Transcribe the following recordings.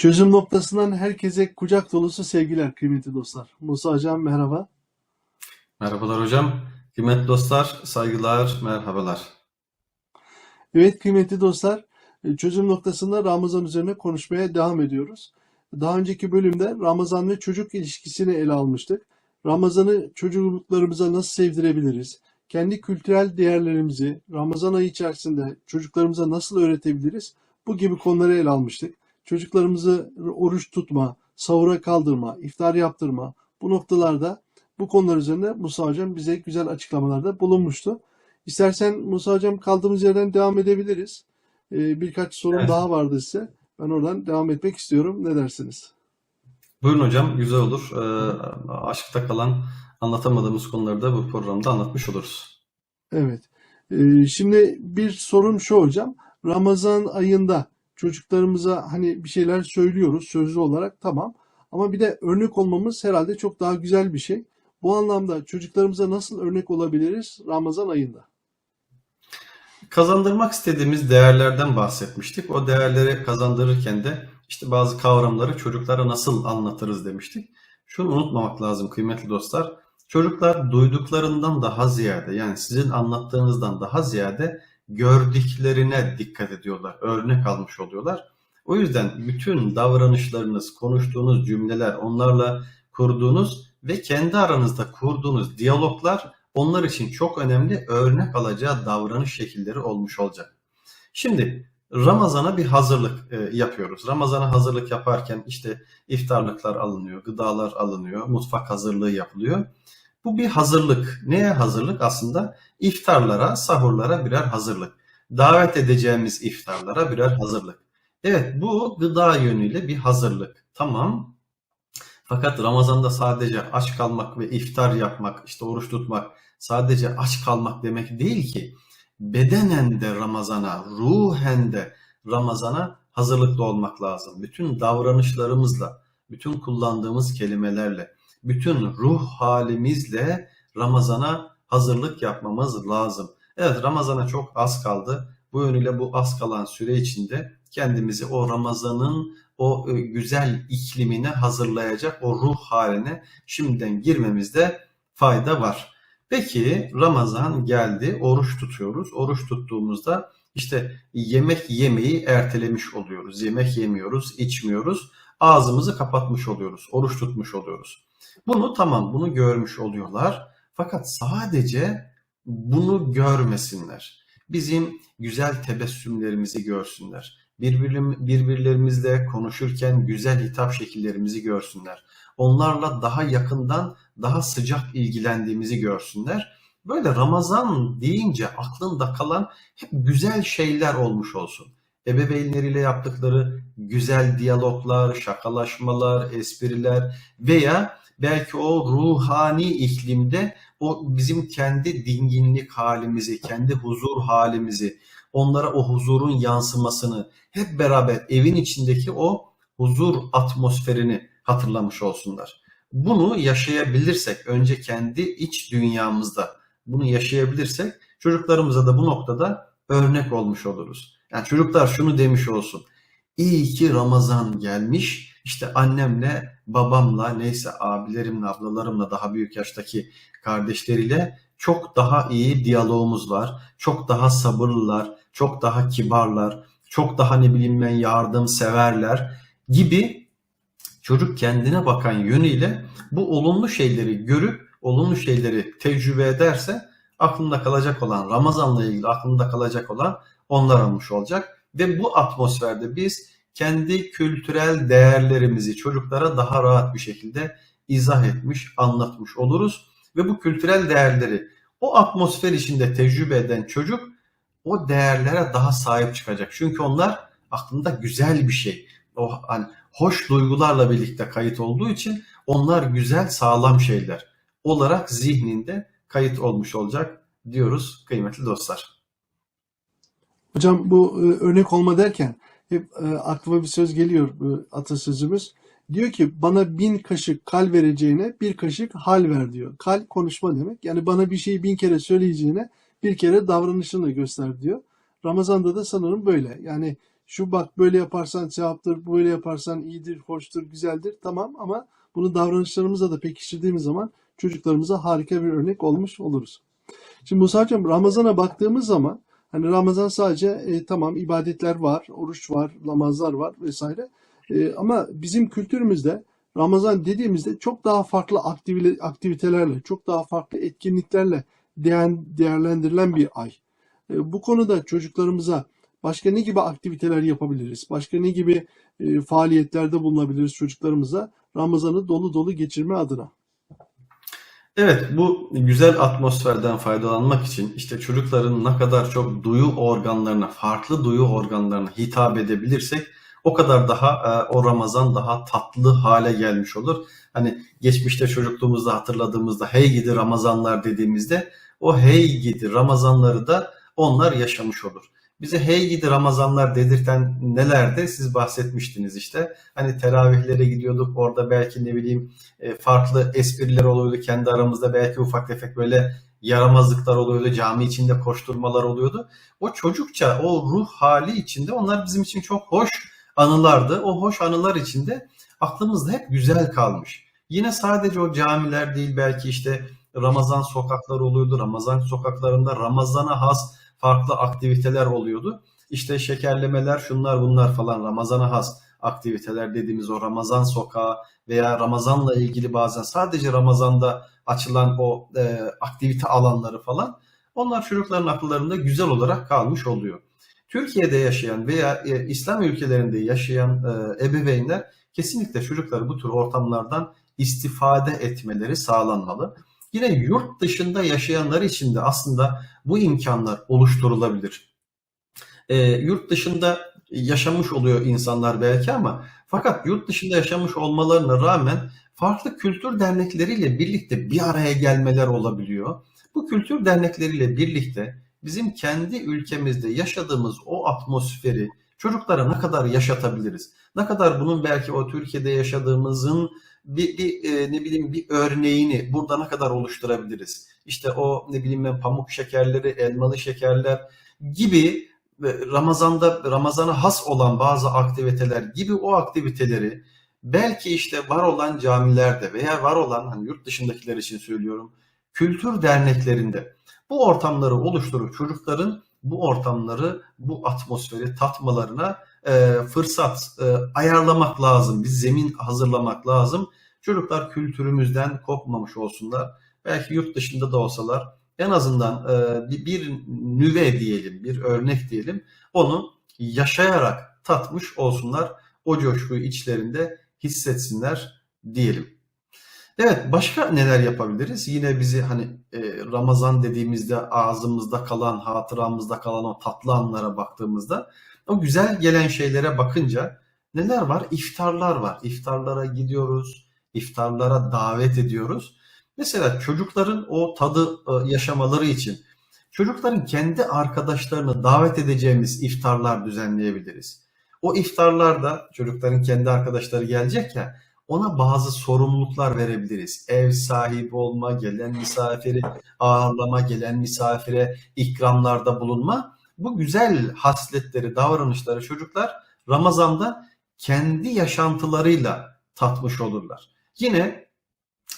Çözüm noktasından herkese kucak dolusu sevgiler kıymetli dostlar. Musa Hocam merhaba. Merhabalar hocam. Kıymetli dostlar, saygılar, merhabalar. Evet kıymetli dostlar, çözüm noktasında Ramazan üzerine konuşmaya devam ediyoruz. Daha önceki bölümde Ramazan ve çocuk ilişkisini ele almıştık. Ramazan'ı çocukluklarımıza nasıl sevdirebiliriz? Kendi kültürel değerlerimizi Ramazan ayı içerisinde çocuklarımıza nasıl öğretebiliriz? Bu gibi konuları ele almıştık. Çocuklarımızı oruç tutma, sahura kaldırma, iftar yaptırma bu noktalarda bu konular üzerine Musa Hocam bize güzel açıklamalarda bulunmuştu. İstersen Musa Hocam kaldığımız yerden devam edebiliriz. Ee, birkaç sorum Evet. daha vardı size. Ben oradan devam etmek istiyorum. Ne dersiniz? Buyurun hocam, güzel olur. Ee, aşkta kalan, anlatamadığımız konuları da bu programda anlatmış oluruz. Evet. Ee, şimdi bir sorum şu hocam. Ramazan ayında çocuklarımıza hani bir şeyler söylüyoruz sözlü olarak tamam. Ama bir de örnek olmamız herhalde çok daha güzel bir şey. Bu anlamda çocuklarımıza nasıl örnek olabiliriz Ramazan ayında? Kazandırmak istediğimiz değerlerden bahsetmiştik. O değerleri kazandırırken de işte bazı kavramları çocuklara nasıl anlatırız demiştik. Şunu unutmamak lazım kıymetli dostlar. Çocuklar duyduklarından daha ziyade yani sizin anlattığınızdan daha ziyade gördüklerine dikkat ediyorlar. Örnek almış oluyorlar. O yüzden bütün davranışlarınız, konuştuğunuz cümleler, onlarla kurduğunuz ve kendi aranızda kurduğunuz diyaloglar onlar için çok önemli örnek alacağı davranış şekilleri olmuş olacak. Şimdi Ramazan'a bir hazırlık e, yapıyoruz. Ramazan'a hazırlık yaparken işte iftarlıklar alınıyor, gıdalar alınıyor, mutfak hazırlığı yapılıyor. Bu bir hazırlık. Neye hazırlık? Aslında iftarlara, sahurlara birer hazırlık. Davet edeceğimiz iftarlara birer hazırlık. Evet bu gıda yönüyle bir hazırlık. Tamam. Fakat Ramazan'da sadece aç kalmak ve iftar yapmak, işte oruç tutmak sadece aç kalmak demek değil ki. Bedenen de Ramazan'a, ruhen de Ramazan'a hazırlıklı olmak lazım. Bütün davranışlarımızla, bütün kullandığımız kelimelerle, bütün ruh halimizle Ramazan'a hazırlık yapmamız lazım. Evet Ramazan'a çok az kaldı. Bu yönüyle bu az kalan süre içinde kendimizi o Ramazan'ın o e, güzel iklimine hazırlayacak o ruh haline şimdiden girmemizde fayda var. Peki Ramazan geldi, oruç tutuyoruz. Oruç tuttuğumuzda işte yemek yemeyi ertelemiş oluyoruz. Yemek yemiyoruz, içmiyoruz. Ağzımızı kapatmış oluyoruz. Oruç tutmuş oluyoruz. Bunu tamam, bunu görmüş oluyorlar. Fakat sadece bunu görmesinler. Bizim güzel tebessümlerimizi görsünler. Birbirim- Birbirlerimizle konuşurken güzel hitap şekillerimizi görsünler. Onlarla daha yakından, daha sıcak ilgilendiğimizi görsünler. Böyle Ramazan deyince aklında kalan hep güzel şeyler olmuş olsun. Ebeveynleriyle yaptıkları güzel diyaloglar, şakalaşmalar, espriler veya belki o ruhani iklimde o bizim kendi dinginlik halimizi, kendi huzur halimizi, onlara o huzurun yansımasını hep beraber evin içindeki o huzur atmosferini hatırlamış olsunlar. Bunu yaşayabilirsek, önce kendi iç dünyamızda bunu yaşayabilirsek çocuklarımıza da bu noktada örnek olmuş oluruz. Yani çocuklar şunu demiş olsun. İyi ki Ramazan gelmiş. İşte annemle, babamla, neyse abilerimle, ablalarımla, daha büyük yaştaki kardeşleriyle çok daha iyi diyalogumuz var. Çok daha sabırlılar, çok daha kibarlar, çok daha ne bileyim ben yardımseverler gibi çocuk kendine bakan yönüyle bu olumlu şeyleri görüp olumlu şeyleri tecrübe ederse aklında kalacak olan Ramazan'la ilgili aklında kalacak olan onlar olmuş olacak ve bu atmosferde biz kendi kültürel değerlerimizi çocuklara daha rahat bir şekilde izah etmiş, anlatmış oluruz ve bu kültürel değerleri o atmosfer içinde tecrübe eden çocuk o değerlere daha sahip çıkacak. Çünkü onlar aklında güzel bir şey. O hani hoş duygularla birlikte kayıt olduğu için onlar güzel, sağlam şeyler olarak zihninde kayıt olmuş olacak diyoruz kıymetli dostlar. Hocam bu e, örnek olma derken hep e, aklıma bir söz geliyor bu atasözümüz. Diyor ki bana bin kaşık kal vereceğine bir kaşık hal ver diyor. Kal konuşma demek. Yani bana bir şeyi bin kere söyleyeceğine bir kere davranışını göster diyor. Ramazan'da da sanırım böyle. Yani şu bak böyle yaparsan sevaptır, böyle yaparsan iyidir, hoştur, güzeldir. Tamam ama bunu davranışlarımızla da pekiştirdiğimiz zaman çocuklarımıza harika bir örnek olmuş oluruz. Şimdi Musa Hocam Ramazan'a baktığımız zaman hani Ramazan sadece e, tamam ibadetler var, oruç var, namazlar var vesaire. E, ama bizim kültürümüzde Ramazan dediğimizde çok daha farklı aktivite- aktivitelerle, çok daha farklı etkinliklerle değerlendirilen bir ay. E, Bu konuda çocuklarımıza başka ne gibi aktiviteler yapabiliriz? Başka ne gibi e, faaliyetlerde bulunabiliriz çocuklarımıza Ramazan'ı dolu dolu geçirme adına? Evet, bu güzel atmosferden faydalanmak için işte çocukların ne kadar çok duyu organlarına, farklı duyu organlarına hitap edebilirsek o kadar daha e, o Ramazan daha tatlı hale gelmiş olur. Hani geçmişte çocukluğumuzda hatırladığımızda hey gidi Ramazanlar dediğimizde o hey gidi Ramazanları da onlar yaşamış olur. Bize hey gidi Ramazanlar dedirten nelerde siz bahsetmiştiniz işte. Hani teravihlere gidiyorduk orada belki ne bileyim e, farklı espriler oluyordu kendi aramızda belki ufak tefek böyle yaramazlıklar oluyordu cami içinde koşturmalar oluyordu. O çocukça o ruh hali içinde onlar bizim için çok hoş anılardı. O hoş anılar içinde aklımızda hep güzel kalmış. Yine sadece o camiler değil belki işte Ramazan sokakları oluyordu. Ramazan sokaklarında Ramazana has farklı aktiviteler oluyordu. İşte şekerlemeler şunlar bunlar falan Ramazana has aktiviteler dediğimiz o Ramazan sokağı veya Ramazan'la ilgili bazen sadece Ramazan'da açılan o e, aktivite alanları falan onlar çocukların akıllarında güzel olarak kalmış oluyor. Türkiye'de yaşayan veya e, İslam ülkelerinde yaşayan e, ebeveynler kesinlikle çocukları bu tür ortamlardan istifade etmeleri sağlanmalı. Yine yurt dışında yaşayanlar için de aslında bu imkanlar oluşturulabilir. E, yurt dışında yaşamış oluyor insanlar belki ama fakat yurt dışında yaşamış olmalarına rağmen farklı kültür dernekleriyle birlikte bir araya gelmeler olabiliyor. Bu kültür dernekleriyle birlikte bizim kendi ülkemizde yaşadığımız o atmosferi çocuklara ne kadar yaşatabiliriz? Ne kadar bunun belki o Türkiye'de yaşadığımızın bir, bir e, ne bileyim bir örneğini burada ne kadar oluşturabiliriz? İşte o ne bileyim ben pamuk şekerleri, elmalı şekerler gibi Ramazan'da Ramazan'a has olan bazı aktiviteler gibi o aktiviteleri belki işte var olan camilerde veya var olan hani yurt dışındakiler için söylüyorum kültür derneklerinde bu ortamları oluşturup çocukların bu ortamları bu atmosferi tatmalarına e, fırsat e, ayarlamak lazım. Bir zemin hazırlamak lazım. Çocuklar kültürümüzden kopmamış olsunlar. Belki yurt dışında da olsalar en azından e, bir, bir nüve diyelim, bir örnek diyelim. Onu yaşayarak tatmış olsunlar. O coşkuyu içlerinde hissetsinler diyelim. Evet, başka neler yapabiliriz? Yine bizi hani e, Ramazan dediğimizde ağzımızda kalan, hatıramızda kalan o tatlı anlara baktığımızda o güzel gelen şeylere bakınca neler var? İftarlar var. İftarlara gidiyoruz, iftarlara davet ediyoruz. Mesela çocukların o tadı e, yaşamaları için çocukların kendi arkadaşlarını davet edeceğimiz iftarlar düzenleyebiliriz. O iftarlarda çocukların kendi arkadaşları gelecek ya ona bazı sorumluluklar verebiliriz. Ev sahibi olma, gelen misafiri ağırlama, gelen misafire ikramlarda bulunma. Bu güzel hasletleri, davranışları çocuklar Ramazan'da kendi yaşantılarıyla tatmış olurlar. Yine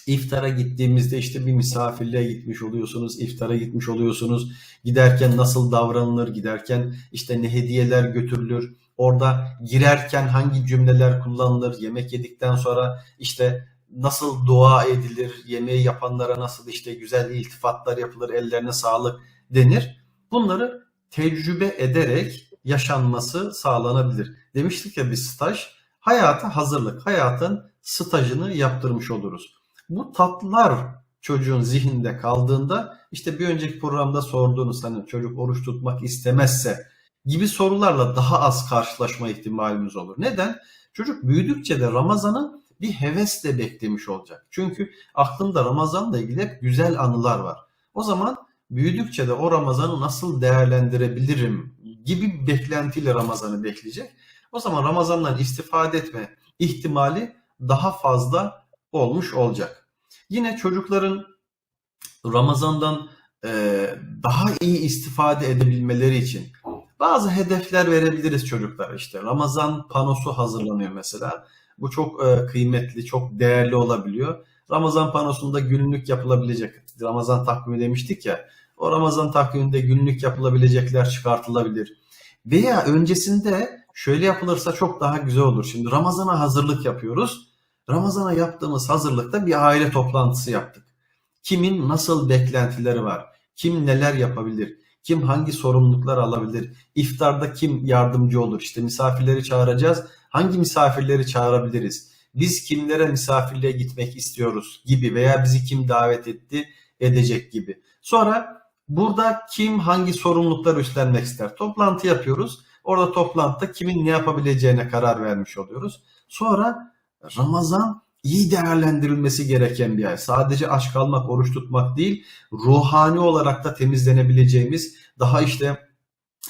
iftara gittiğimizde işte bir misafirliğe gitmiş oluyorsunuz, iftara gitmiş oluyorsunuz. Giderken nasıl davranılır, giderken işte ne hediyeler götürülür, orada girerken hangi cümleler kullanılır, yemek yedikten sonra işte nasıl dua edilir, yemeği yapanlara nasıl işte güzel iltifatlar yapılır, ellerine sağlık denir. Bunları tecrübe ederek yaşanması sağlanabilir. Demiştik ya bir staj, hayata hazırlık, hayatın stajını yaptırmış oluruz. Bu tatlar çocuğun zihninde kaldığında işte bir önceki programda sorduğunuz hani çocuk oruç tutmak istemezse gibi sorularla daha az karşılaşma ihtimalimiz olur. Neden? Çocuk büyüdükçe de Ramazan'ı bir hevesle beklemiş olacak. Çünkü aklında Ramazan'la ilgili hep güzel anılar var. O zaman büyüdükçe de o Ramazan'ı nasıl değerlendirebilirim gibi bir beklentiyle Ramazan'ı bekleyecek. O zaman Ramazan'dan istifade etme ihtimali daha fazla olmuş olacak. Yine çocukların Ramazan'dan e, daha iyi istifade edebilmeleri için Bazı hedefler verebiliriz çocuklara işte. Ramazan panosu hazırlanıyor mesela. Bu çok e, kıymetli, çok değerli olabiliyor. Ramazan panosunda günlük yapılabilecek, Ramazan takvimi demiştik ya, o Ramazan takviminde günlük yapılabilecekler çıkartılabilir. Veya öncesinde şöyle yapılırsa çok daha güzel olur. Şimdi Ramazan'a hazırlık yapıyoruz. Ramazan'a yaptığımız hazırlıkta bir aile toplantısı yaptık. Kimin nasıl beklentileri var? Kim neler yapabilir? Kim hangi sorumluluklar alabilir? İftarda kim yardımcı olur? İşte misafirleri çağıracağız. Hangi misafirleri çağırabiliriz? Biz kimlere misafirliğe gitmek istiyoruz gibi veya bizi kim davet etti edecek gibi. Sonra burada kim hangi sorumluluklar üstlenmek ister? Toplantı yapıyoruz. Orada toplantıda kimin ne yapabileceğine karar vermiş oluyoruz. Sonra Ramazan iyi değerlendirilmesi gereken bir ay. Sadece aç kalmak, oruç tutmak değil, ruhani olarak da temizlenebileceğimiz, daha işte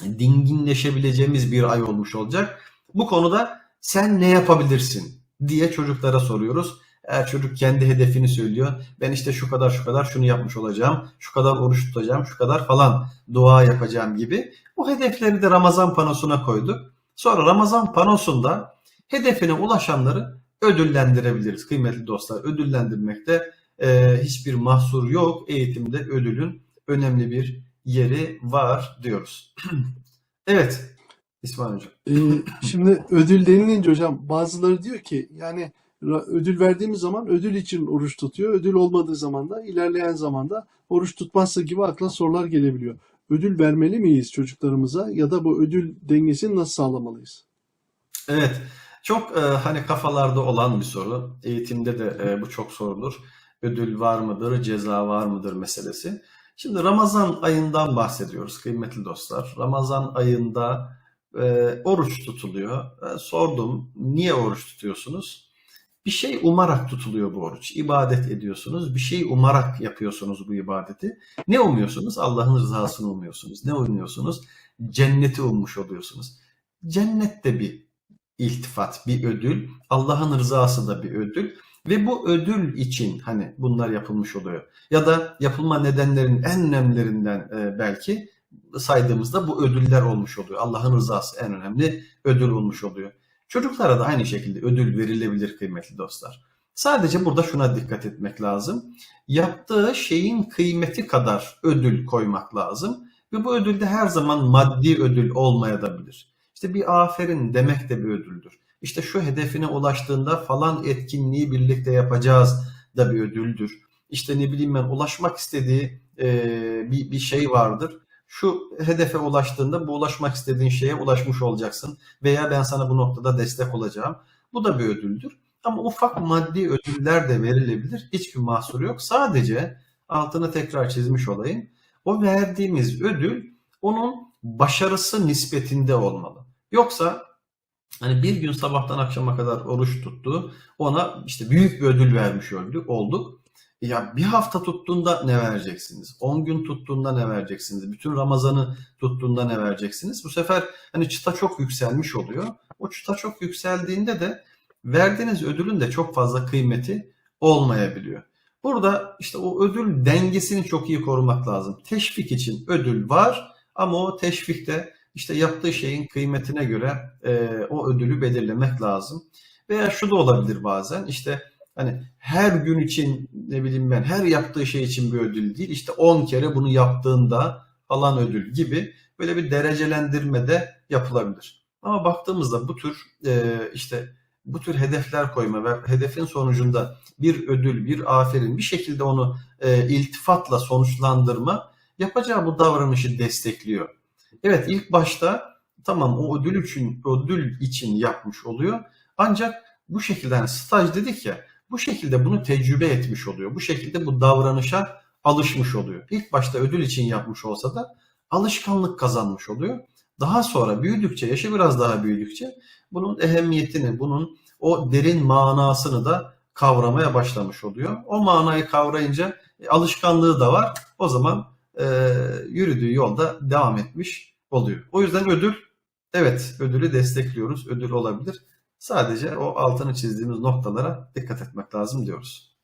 dinginleşebileceğimiz bir ay olmuş olacak. Bu konuda sen ne yapabilirsin diye çocuklara soruyoruz. Eğer çocuk kendi hedefini söylüyor. Ben işte şu kadar şu kadar şunu yapmış olacağım. Şu kadar oruç tutacağım. Şu kadar falan dua yapacağım gibi. Bu hedefleri de Ramazan panosuna koyduk. Sonra Ramazan panosunda hedefine ulaşanları ödüllendirebiliriz kıymetli dostlar. Ödüllendirmekte e, hiçbir mahsur yok. Eğitimde ödülün önemli bir yeri var diyoruz. evet İsmail Hocam. Ee, şimdi ödül denilince hocam bazıları diyor ki yani ödül verdiğimiz zaman ödül için oruç tutuyor. Ödül olmadığı zaman da ilerleyen zamanda oruç tutmazsa gibi akla sorular gelebiliyor. Ödül vermeli miyiz çocuklarımıza ya da bu ödül dengesini nasıl sağlamalıyız? Evet, çok e, hani kafalarda olan bir soru. Eğitimde de e, bu çok sorulur. Ödül var mıdır, ceza var mıdır meselesi. Şimdi Ramazan ayından bahsediyoruz kıymetli dostlar. Ramazan ayında e, oruç tutuluyor. E, sordum, niye oruç tutuyorsunuz? Bir şey umarak tutuluyor bu oruç. İbadet ediyorsunuz. Bir şey umarak yapıyorsunuz bu ibadeti. Ne umuyorsunuz? Allah'ın rızasını umuyorsunuz. Ne umuyorsunuz? Cenneti ummuş oluyorsunuz. Cennet de bir iltifat, bir ödül. Allah'ın rızası da bir ödül. Ve bu ödül için hani bunlar yapılmış oluyor. Ya da yapılma nedenlerinin en önemlilerinden e, belki saydığımızda bu ödüller olmuş oluyor. Allah'ın rızası en önemli ödül olmuş oluyor. Çocuklara da aynı şekilde ödül verilebilir kıymetli dostlar. Sadece burada şuna dikkat etmek lazım. Yaptığı şeyin kıymeti kadar ödül koymak lazım. Ve bu ödül de her zaman maddi ödül olmayabilir. İşte bir aferin demek de bir ödüldür. İşte şu hedefine ulaştığında falan etkinliği birlikte yapacağız da bir ödüldür. İşte ne bileyim ben ulaşmak istediği e, bir, bir şey vardır. Şu hedefe ulaştığında bu ulaşmak istediğin şeye ulaşmış olacaksın. Veya ben sana bu noktada destek olacağım. Bu da bir ödüldür. Ama ufak maddi ödüller de verilebilir. Hiçbir mahsur yok. Sadece altını tekrar çizmiş olayım. O verdiğimiz ödül onun başarısı nispetinde olmalı. Yoksa hani bir gün sabahtan akşama kadar oruç tuttu. Ona işte büyük bir ödül vermiş olduk. Ya bir hafta tuttuğunda ne vereceksiniz? 10 gün tuttuğunda ne vereceksiniz? Bütün Ramazan'ı tuttuğunda ne vereceksiniz? Bu sefer hani çıta çok yükselmiş oluyor. O çıta çok yükseldiğinde de verdiğiniz ödülün de çok fazla kıymeti olmayabiliyor. Burada işte o ödül dengesini çok iyi korumak lazım. Teşvik için ödül var ama o teşvikte işte yaptığı şeyin kıymetine göre e, o ödülü belirlemek lazım. Veya şu da olabilir bazen işte hani her gün için ne bileyim ben her yaptığı şey için bir ödül değil işte 10 kere bunu yaptığında falan ödül gibi böyle bir derecelendirme de yapılabilir. Ama baktığımızda bu tür e, işte bu tür hedefler koyma ve hedefin sonucunda bir ödül, bir aferin bir şekilde onu e, iltifatla sonuçlandırma yapacağı bu davranışı destekliyor. Evet ilk başta tamam o ödül için ödül için yapmış oluyor. Ancak bu şekilde hani staj dedik ya bu şekilde bunu tecrübe etmiş oluyor. Bu şekilde bu davranışa alışmış oluyor. İlk başta ödül için yapmış olsa da alışkanlık kazanmış oluyor. Daha sonra büyüdükçe, yaşı biraz daha büyüdükçe bunun ehemmiyetini, bunun o derin manasını da kavramaya başlamış oluyor. O manayı kavrayınca e, alışkanlığı da var. O zaman e, yürüdüğü yolda devam etmiş oluyor. O yüzden ödül, evet ödülü destekliyoruz. Ödül olabilir. Sadece o altını çizdiğimiz noktalara dikkat etmek lazım diyoruz.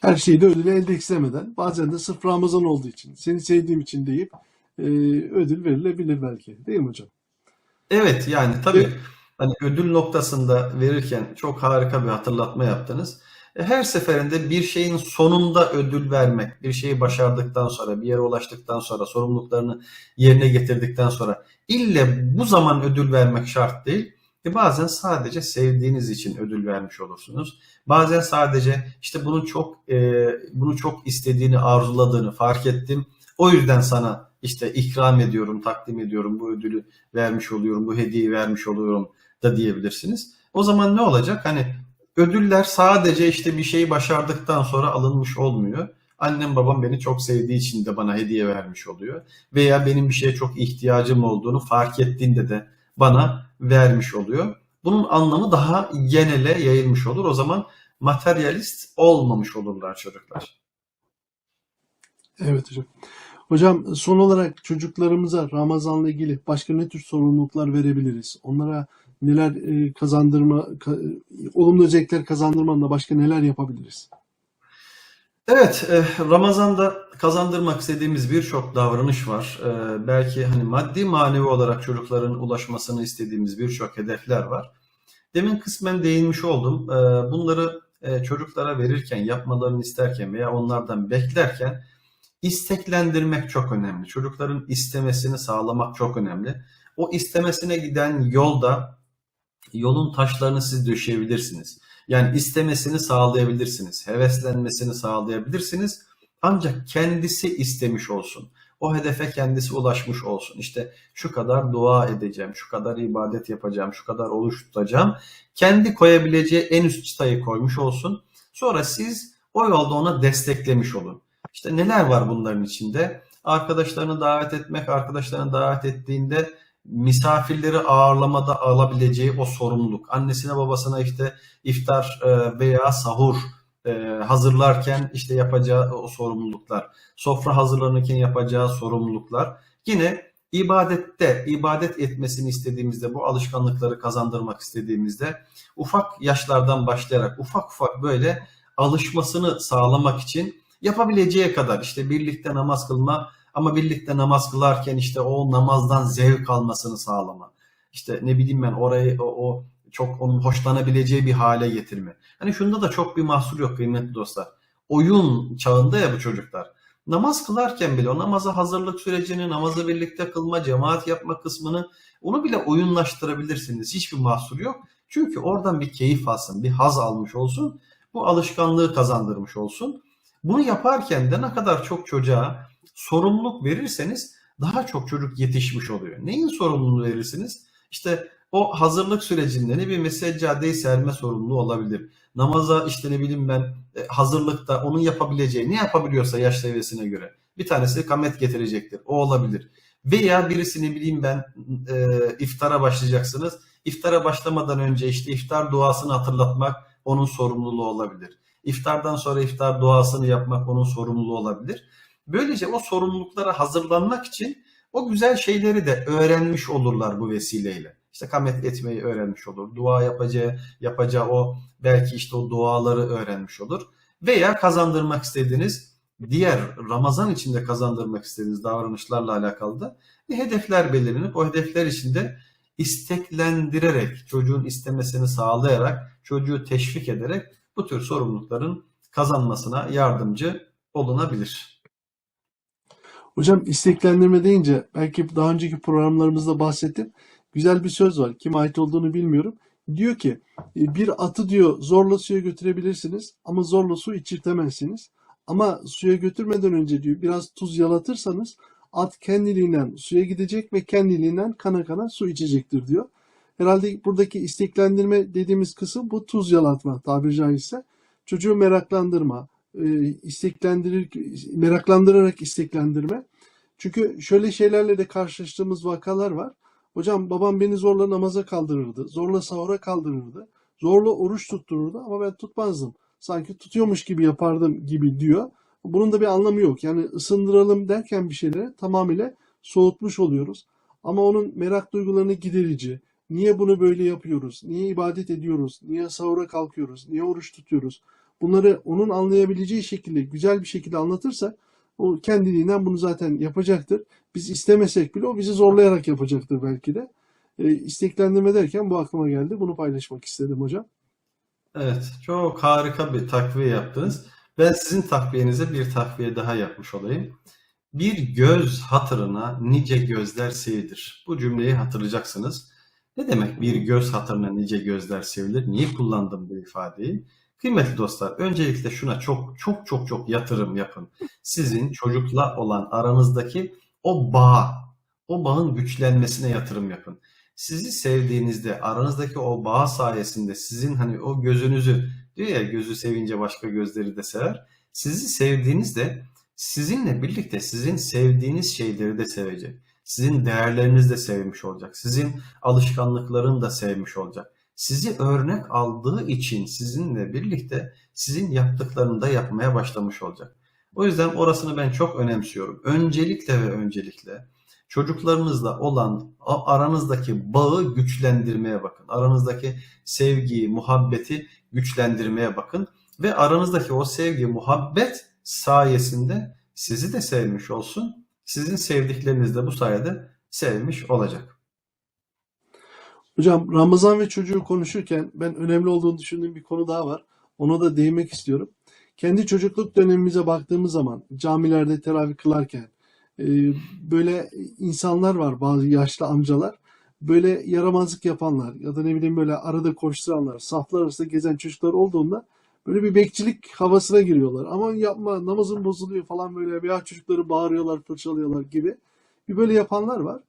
Her şeyi de ödülü elde istemeden bazen de sırf Ramazan olduğu için seni sevdiğim için deyip e, ödül verilebilir belki. Değil mi hocam? Evet yani tabii Evet. hani ödül noktasında verirken çok harika bir hatırlatma yaptınız. E, Her seferinde bir şeyin sonunda ödül vermek, bir şeyi başardıktan sonra, bir yere ulaştıktan sonra, sorumluluklarını yerine getirdikten sonra ille bu zaman ödül vermek şart değil. E bazen sadece sevdiğiniz için ödül vermiş olursunuz. Bazen sadece işte bunu çok e, bunu çok istediğini, arzuladığını fark ettim. O yüzden sana işte ikram ediyorum, takdim ediyorum bu ödülü vermiş oluyorum, bu hediyeyi vermiş oluyorum da diyebilirsiniz. O zaman ne olacak? Hani ödüller sadece işte bir şeyi başardıktan sonra alınmış olmuyor. Annem babam beni çok sevdiği için de bana hediye vermiş oluyor. Veya benim bir şeye çok ihtiyacım olduğunu fark ettiğinde de bana vermiş oluyor. Bunun anlamı daha genele yayılmış olur. O zaman materyalist olmamış olurlar çocuklar. Evet hocam. Hocam son olarak çocuklarımıza Ramazan'la ilgili başka ne tür sorumluluklar verebiliriz? Onlara neler e, kazandırma, ka- olumlu özellikler kazandırmanla başka neler yapabiliriz? Evet, e, Ramazan'da kazandırmak istediğimiz birçok davranış var. E, belki hani maddi manevi olarak çocukların ulaşmasını istediğimiz birçok hedefler var. Demin kısmen değinmiş oldum. E, bunları çocuklara verirken, yapmalarını isterken veya onlardan beklerken isteklendirmek çok önemli. Çocukların istemesini sağlamak çok önemli. O istemesine giden yolda yolun taşlarını siz döşeyebilirsiniz. Yani istemesini sağlayabilirsiniz. Heveslenmesini sağlayabilirsiniz. Ancak kendisi istemiş olsun. O hedefe kendisi ulaşmış olsun. İşte şu kadar dua edeceğim, şu kadar ibadet yapacağım, şu kadar oruç tutacağım. Kendi koyabileceği en üst çıtayı koymuş olsun. Sonra siz o yolda ona desteklemiş olun. İşte neler var bunların içinde? Arkadaşlarını davet etmek, arkadaşlarını davet ettiğinde misafirleri ağırlamada alabileceği o sorumluluk. Annesine babasına işte iftar e, veya sahur e, hazırlarken işte yapacağı o sorumluluklar. Sofra hazırlanırken yapacağı sorumluluklar. Yine ibadette, ibadet etmesini istediğimizde, bu alışkanlıkları kazandırmak istediğimizde ufak yaşlardan başlayarak ufak ufak böyle alışmasını sağlamak için yapabileceği kadar işte birlikte namaz kılma ama birlikte namaz kılarken işte o namazdan zevk almasını sağlama. İşte ne bileyim ben orayı o, o çok onun hoşlanabileceği bir hale getirme. Hani şunda da çok bir mahsur yok kıymetli dostlar. Oyun çağında ya bu çocuklar. Namaz kılarken bile o namaza hazırlık sürecini, namazı birlikte kılma, cemaat yapma kısmını onu bile oyunlaştırabilirsiniz. Hiçbir mahsur yok. Çünkü oradan bir keyif alsın, bir haz almış olsun. Bu alışkanlığı kazandırmış olsun. Bunu yaparken de ne kadar çok çocuğa sorumluluk verirseniz daha çok çocuk yetişmiş oluyor. Neyin sorumluluğunu verirsiniz? İşte o hazırlık sürecinde ne bir seccadeyi serme sorumluluğu olabilir. Namaza işte ne bileyim ben e, hazırlıkta onun yapabileceği ne yapabiliyorsa yaş seviyesine göre. Bir tanesi kamet getirecektir. O olabilir. Veya birisi ne bileyim ben e, iftara başlayacaksınız. İftara başlamadan önce işte iftar duasını hatırlatmak onun sorumluluğu olabilir. İftardan sonra iftar duasını yapmak onun sorumluluğu olabilir. Böylece o sorumluluklara hazırlanmak için o güzel şeyleri de öğrenmiş olurlar bu vesileyle. İşte kamet etmeyi öğrenmiş olur. Dua yapacağı, yapacağı o belki işte o duaları öğrenmiş olur. Veya kazandırmak istediğiniz diğer Ramazan içinde kazandırmak istediğiniz davranışlarla alakalı da bir hedefler belirlenip o hedefler içinde isteklendirerek, çocuğun istemesini sağlayarak, çocuğu teşvik ederek bu tür sorumlulukların kazanmasına yardımcı olunabilir. Hocam isteklendirme deyince belki daha önceki programlarımızda bahsettim. Güzel bir söz var. Kime ait olduğunu bilmiyorum. Diyor ki e, bir atı diyor zorla suya götürebilirsiniz ama zorla su içirtemezsiniz. Ama suya götürmeden önce diyor biraz tuz yalatırsanız at kendiliğinden suya gidecek ve kendiliğinden kana kana su içecektir diyor. Herhalde buradaki isteklendirme dediğimiz kısım bu tuz yalatma tabiri caizse. Çocuğu meraklandırma, e, isteklendirir, meraklandırarak isteklendirme. Çünkü şöyle şeylerle de karşılaştığımız vakalar var. Hocam babam beni zorla namaza kaldırırdı, zorla sahura kaldırırdı, zorla oruç tuttururdu ama ben tutmazdım. Sanki tutuyormuş gibi yapardım gibi diyor. Bunun da bir anlamı yok. Yani ısındıralım derken bir şeyleri tamamıyla soğutmuş oluyoruz. Ama onun merak duygularını giderici, niye bunu böyle yapıyoruz, niye ibadet ediyoruz, niye sahura kalkıyoruz, niye oruç tutuyoruz, bunları onun anlayabileceği şekilde, güzel bir şekilde anlatırsak O kendiliğinden bunu zaten yapacaktır. Biz istemesek bile o bizi zorlayarak yapacaktır belki de. E, isteklendirme derken bu aklıma geldi. Bunu paylaşmak istedim hocam. Evet, çok harika bir takviye yaptınız. Ben sizin takviyenize bir takviye daha yapmış olayım. Bir göz hatırına nice gözler sevilir. Bu cümleyi hatırlayacaksınız. Ne demek bir göz hatırına nice gözler sevilir? Niye kullandım bu ifadeyi? Kıymetli dostlar, öncelikle şuna çok çok çok çok yatırım yapın. Sizin çocukla olan aranızdaki o bağ, o bağın güçlenmesine yatırım yapın. Sizi sevdiğinizde aranızdaki o bağ sayesinde sizin hani o gözünüzü diyor ya gözü sevince başka gözleri de sever. Sizi sevdiğinizde sizinle birlikte sizin sevdiğiniz şeyleri de sevecek. Sizin değerlerinizi de sevmiş olacak. Sizin alışkanlıklarını da sevmiş olacak. Sizi örnek aldığı için sizinle birlikte sizin yaptıklarını da yapmaya başlamış olacak. O yüzden orasını ben çok önemsiyorum. Öncelikle ve öncelikle çocuklarınızla olan aranızdaki bağı güçlendirmeye bakın. Aranızdaki sevgiyi, muhabbeti güçlendirmeye bakın ve aranızdaki o sevgi, muhabbet sayesinde sizi de sevmiş olsun. Sizin sevdikleriniz de bu sayede sevmiş olacak. Hocam Ramazan ve çocuğu konuşurken ben önemli olduğunu düşündüğüm bir konu daha var. Ona da değinmek istiyorum. Kendi çocukluk dönemimize baktığımız zaman camilerde teravih kılarken e, böyle insanlar var bazı yaşlı amcalar böyle yaramazlık yapanlar ya da ne bileyim böyle arada koşturanlar saflar arasında gezen çocuklar olduğunda böyle bir bekçilik havasına giriyorlar. Aman yapma namazın bozuluyor falan böyle veya çocukları bağırıyorlar fırçalıyorlar gibi bir böyle yapanlar var.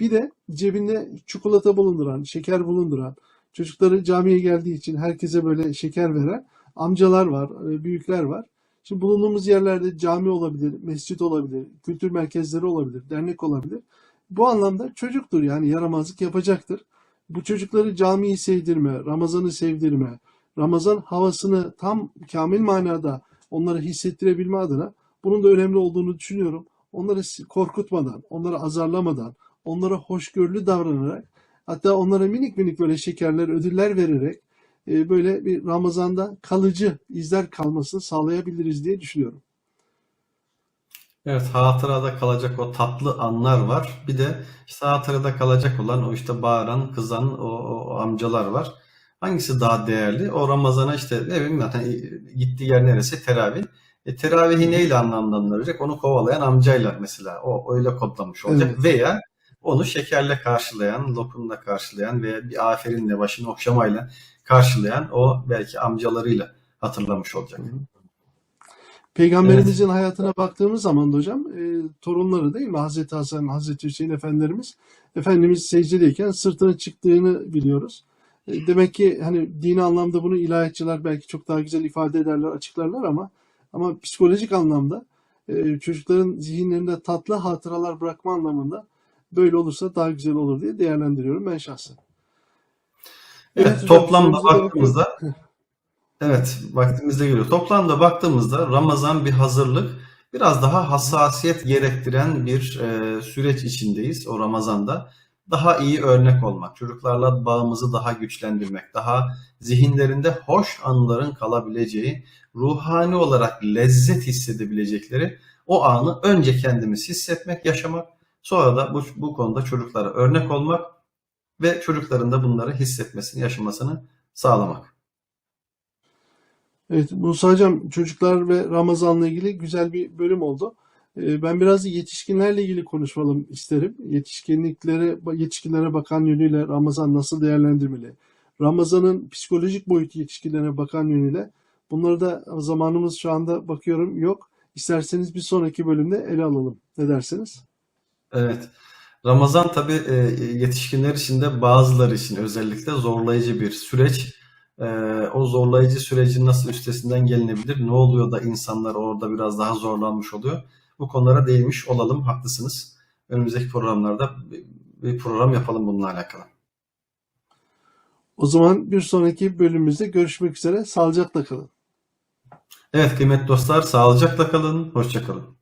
Bir de cebinde çikolata bulunduran, şeker bulunduran, çocukları camiye geldiği için herkese böyle şeker veren amcalar var, e, büyükler var. Şimdi bulunduğumuz yerlerde cami olabilir, mescit olabilir, kültür merkezleri olabilir, dernek olabilir. Bu anlamda çocuktur yani yaramazlık yapacaktır. Bu çocukları camiyi sevdirme, Ramazan'ı sevdirme, Ramazan havasını tam kamil manada onlara hissettirebilme adına bunun da önemli olduğunu düşünüyorum. Onları korkutmadan, onları azarlamadan, onlara hoşgörülü davranarak hatta onlara minik minik böyle şekerler, ödüller vererek e, böyle bir Ramazan'da kalıcı izler kalmasını sağlayabiliriz diye düşünüyorum. Evet, hatırada kalacak o tatlı anlar var. Bir de işte hatırada kalacak olan o işte bağıran, kızan o, o- amcalar var. Hangisi daha değerli? O Ramazan'a işte ne bileyim zaten gittiği yer neresi? Teravih. E, teravihi neyle anlamlandıracak? Onu kovalayan amcayla mesela. O öyle kodlamış olacak. Evet. Veya onu şekerle karşılayan, lokumla karşılayan veya bir aferinle başını okşamayla karşılayan o belki amcalarıyla hatırlamış olacak. Peygamberimizin hayatına baktığımız zaman da hocam e, torunları değil mi? Hazreti Hasan, Hazreti Hüseyin Efendilerimiz Efendimiz secdedeyken sırtına çıktığını biliyoruz. E, demek ki hani dini anlamda bunu ilahiyatçılar belki çok daha güzel ifade ederler, açıklarlar ama ama psikolojik anlamda e, çocukların zihinlerinde tatlı hatıralar bırakma anlamında böyle olursa daha güzel olur diye değerlendiriyorum ben şahsen. Evet, hocam, toplamda baktığımızda Evet, vaktimizde geliyor. Toplamda baktığımızda Ramazan bir hazırlık, biraz daha hassasiyet gerektiren bir e, süreç içindeyiz o Ramazan'da. Daha iyi örnek olmak, çocuklarla bağımızı daha güçlendirmek, daha zihinlerinde hoş anıların kalabileceği, ruhani olarak lezzet hissedebilecekleri o anı önce kendimiz hissetmek, yaşamak, sonra da bu, bu konuda çocuklara örnek olmak ve çocukların da bunları hissetmesini, yaşamasını sağlamak. Evet, Musa Hocam çocuklar ve Ramazan'la ilgili güzel bir bölüm oldu. Ee, Ben biraz yetişkinlerle ilgili konuşalım isterim. Yetişkinliklere, yetişkinlere bakan yönüyle Ramazan nasıl değerlendirmeli? Ramazan'ın psikolojik boyutu yetişkinlere bakan yönüyle. Bunları da zamanımız şu anda bakıyorum yok. İsterseniz bir sonraki bölümde ele alalım. Ne dersiniz? Evet. Ramazan tabii e, yetişkinler için de bazıları için özellikle zorlayıcı bir süreç. E, o zorlayıcı sürecin nasıl üstesinden gelinebilir? Ne oluyor da insanlar orada biraz daha zorlanmış oluyor? Bu konulara değinmiş olalım. Haklısınız. Önümüzdeki programlarda bir program yapalım bununla alakalı. O zaman bir sonraki bölümümüzde görüşmek üzere. Sağlıcakla kalın. Evet kıymetli dostlar, sağlıcakla kalın, hoşça kalın.